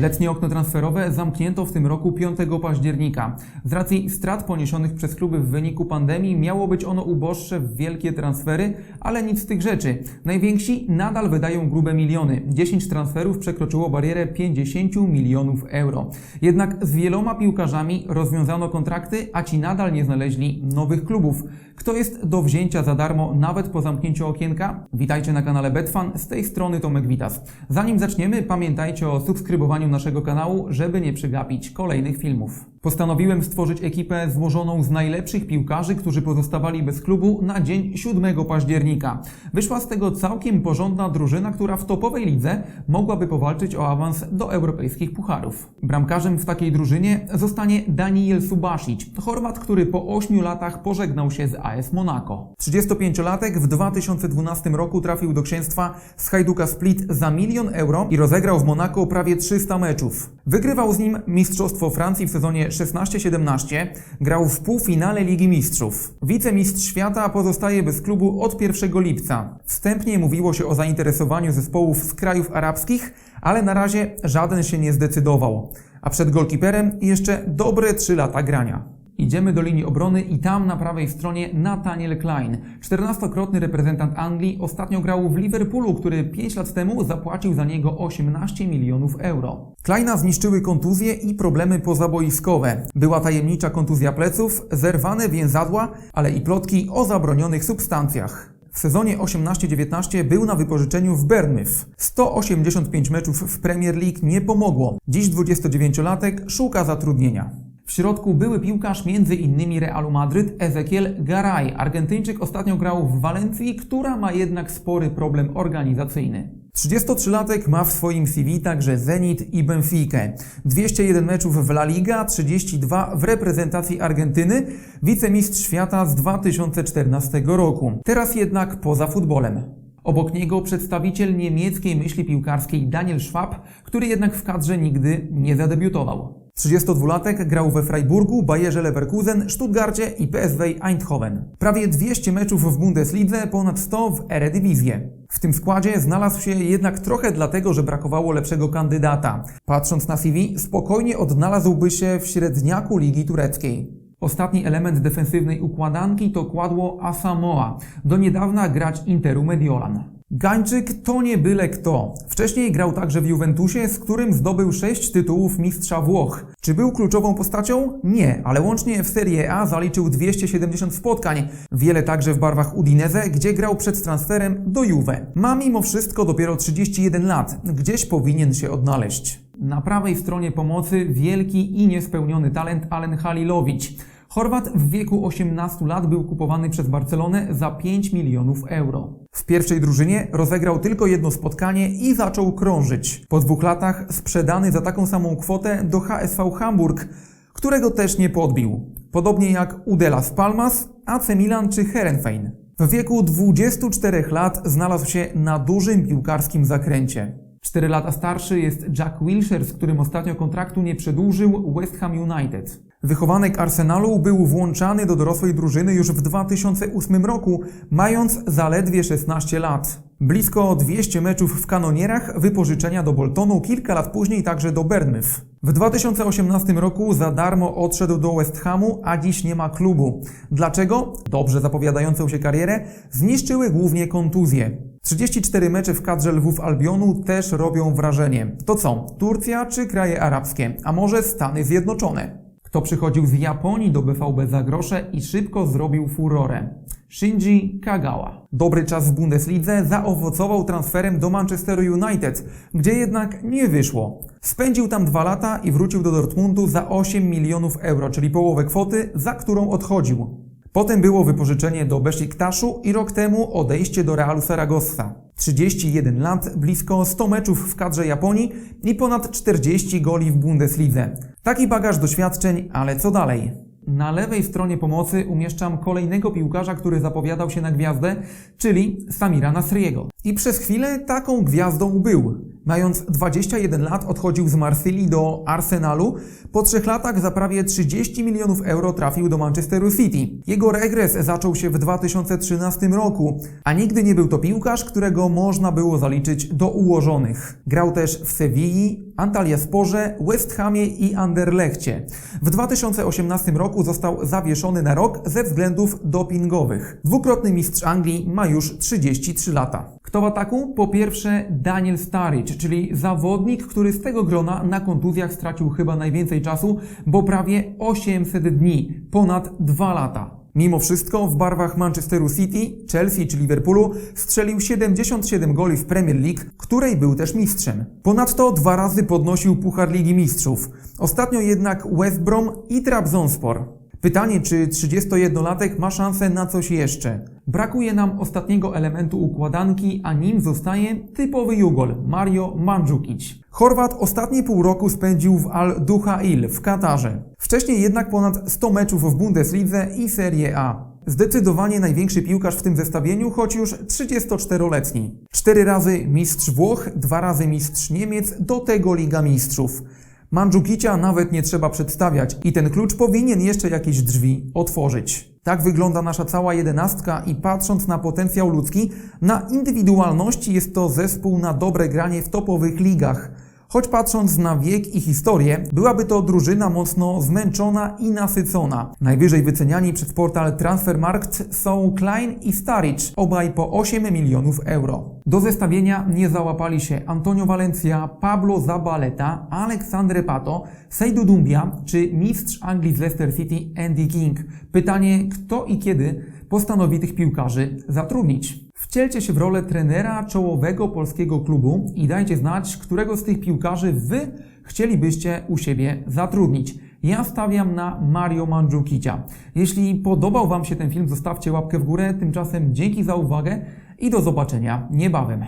Letnie okno transferowe zamknięto w tym roku 5 października. Z racji strat poniesionych przez kluby w wyniku pandemii miało być ono uboższe w wielkie transfery, ale nic z tych rzeczy. Najwięksi nadal wydają grube miliony. 10 transferów przekroczyło barierę 50 milionów euro. Jednak z wieloma piłkarzami rozwiązano kontrakty, a ci nadal nie znaleźli nowych klubów. Kto jest do wzięcia za darmo nawet po zamknięciu okienka? Witajcie na kanale Betfan, z tej strony Tomek Witas. Zanim zaczniemy, pamiętajcie o subskrybowaniu naszego kanału, żeby nie przegapić kolejnych filmów. Postanowiłem stworzyć ekipę złożoną z najlepszych piłkarzy, którzy pozostawali bez klubu na dzień 7 października. Wyszła z tego całkiem porządna drużyna, która w topowej lidze mogłaby powalczyć o awans do europejskich pucharów. Bramkarzem w takiej drużynie zostanie Daniel Subasic, Chorwat, który po 8 latach pożegnał się z AS Monaco. 35-latek w 2012 roku trafił do księstwa z Hajduka Split za milion euro i rozegrał w Monako prawie 300 meczów. Wygrywał z nim Mistrzostwo Francji w sezonie 16-17, grał w półfinale Ligi Mistrzów. Wicemistrz świata pozostaje bez klubu od 1 lipca. Wstępnie mówiło się o zainteresowaniu zespołów z krajów arabskich, ale na razie żaden się nie zdecydował. A przed golkiperem jeszcze dobre 3 lata grania. Idziemy do linii obrony i tam na prawej stronie Nathaniel Klein. 14-krotny reprezentant Anglii ostatnio grał w Liverpoolu, który 5 lat temu zapłacił za niego 18 milionów euro. Kleina zniszczyły kontuzje i problemy pozaboiskowe. Była tajemnicza kontuzja pleców, zerwane więzadła, ale i plotki o zabronionych substancjach. W sezonie 18-19 był na wypożyczeniu w Bournemouth. 185 meczów w Premier League nie pomogło. Dziś 29-latek szuka zatrudnienia. W środku były piłkarz m.in. Realu Madryt Ezequiel Garay. Argentyńczyk ostatnio grał w Walencji, która ma jednak spory problem organizacyjny. 33-latek ma w swoim CV także Zenit i Benfica. 201 meczów w La Liga, 32 w reprezentacji Argentyny, wicemistrz świata z 2014 roku. Teraz jednak poza futbolem. Obok niego przedstawiciel niemieckiej myśli piłkarskiej Daniel Schwab, który jednak w kadrze nigdy nie zadebiutował. 32-latek grał we Freiburgu, Bayerze Leverkusen, Stuttgarcie i PSV Eindhoven. Prawie 200 meczów w Bundeslidze, ponad 100 w Eredivisie. W tym składzie znalazł się jednak trochę dlatego, że brakowało lepszego kandydata. Patrząc na CV, spokojnie odnalazłby się w średniaku ligi tureckiej. Ostatni element defensywnej układanki to kładło Asamoah, do niedawna gracz Interu Mediolan. Gańczyk to nie byle kto. Wcześniej grał także w Juventusie, z którym zdobył 6 tytułów mistrza Włoch. Czy był kluczową postacią? Nie, ale łącznie w Serie A zaliczył 270 spotkań. Wiele także w barwach Udinese, gdzie grał przed transferem do Juve. Ma mimo wszystko dopiero 31 lat. Gdzieś powinien się odnaleźć. Na prawej stronie pomocy wielki i niespełniony talent Alen Halilowicz. Chorwat w wieku 18 lat był kupowany przez Barcelonę za 5 milionów euro. W pierwszej drużynie rozegrał tylko jedno spotkanie i zaczął krążyć. Po dwóch latach sprzedany za taką samą kwotę do HSV Hamburg, którego też nie podbił. Podobnie jak Udela z Palmas, AC Milan czy Herenfein. W wieku 24 lat znalazł się na dużym piłkarskim zakręcie. 4 lata starszy jest Jack Wilshere, z którym ostatnio kontraktu nie przedłużył West Ham United. Wychowanek Arsenalu był włączany do dorosłej drużyny już w 2008 roku, mając zaledwie 16 lat. Blisko 200 meczów w kanonierach, wypożyczenia do Boltonu, kilka lat później także do Bournemouth. W 2018 roku za darmo odszedł do West Hamu, a dziś nie ma klubu. Dlaczego? Dobrze zapowiadającą się karierę zniszczyły głównie kontuzje. 34 mecze w kadrze Lwów Albionu też robią wrażenie. To co? Turcja czy kraje arabskie? A może Stany Zjednoczone? Kto przychodził z Japonii do BVB za grosze i szybko zrobił furorę? Shinji Kagawa. Dobry czas w Bundeslidze zaowocował transferem do Manchesteru United, gdzie jednak nie wyszło. Spędził tam dwa lata i wrócił do Dortmundu za 8 milionów euro, czyli połowę kwoty, za którą odchodził. Potem było wypożyczenie do Besiktaszu i rok temu odejście do Realu Saragossa. 31 lat, blisko 100 meczów w kadrze Japonii i ponad 40 goli w Bundeslidze. Taki bagaż doświadczeń, ale co dalej? Na lewej stronie pomocy umieszczam kolejnego piłkarza, który zapowiadał się na gwiazdę, czyli Samira Nasriego. I przez chwilę taką gwiazdą był. Mając 21 lat odchodził z Marsylii do Arsenalu. Po trzech latach za prawie 30 milionów euro trafił do Manchesteru City. Jego regres zaczął się w 2013 roku, a nigdy nie był to piłkarz, którego można było zaliczyć do ułożonych. Grał też w Sewilli, Antalyasporze, West Hamie i Anderlechcie. W 2018 roku został zawieszony na rok ze względów dopingowych. Dwukrotny mistrz Anglii ma już 33 lata. Kto w ataku? Po pierwsze Daniel Sturridge, czyli zawodnik, który z tego grona na kontuzjach stracił chyba najwięcej czasu, bo prawie 800 dni, ponad 2 lata. Mimo wszystko w barwach Manchesteru City, Chelsea czy Liverpoolu strzelił 77 goli w Premier League, której był też mistrzem. Ponadto dwa razy podnosił Puchar Ligi Mistrzów. Ostatnio jednak West Brom i Trabzonspor. Pytanie, czy 31-latek ma szansę na coś jeszcze? Brakuje nam ostatniego elementu układanki, a nim zostaje typowy Jugol, Mario Mandzukic. Chorwat ostatnie pół roku spędził w Al Duhail w Katarze. Wcześniej jednak ponad 100 meczów w Bundeslidze i Serie A. Zdecydowanie największy piłkarz w tym zestawieniu, choć już 34-letni. Cztery razy mistrz Włoch, dwa razy mistrz Niemiec, do tego Liga Mistrzów. Mandzukicia nawet nie trzeba przedstawiać i ten klucz powinien jeszcze jakieś drzwi otworzyć. Tak wygląda nasza cała jedenastka i patrząc na potencjał ludzki, na indywidualności jest to zespół na dobre granie w topowych ligach. Choć patrząc na wiek i historię, byłaby to drużyna mocno zmęczona i nasycona. Najwyżej wyceniani przez portal Transfermarkt są Klein i Staric, obaj po 8 milionów euro. Do zestawienia nie załapali się Antonio Valencia, Pablo Zabaleta, Aleksandre Pato, Sejdu Dumbia czy mistrz Anglii z Leicester City Andy King. Pytanie, kto i kiedy postanowi tych piłkarzy zatrudnić? Wcielcie się w rolę trenera czołowego polskiego klubu i dajcie znać, którego z tych piłkarzy Wy chcielibyście u siebie zatrudnić. Ja stawiam na Mario Mandzukicia. Jeśli podobał Wam się ten film, zostawcie łapkę w górę. Tymczasem dzięki za uwagę i do zobaczenia niebawem.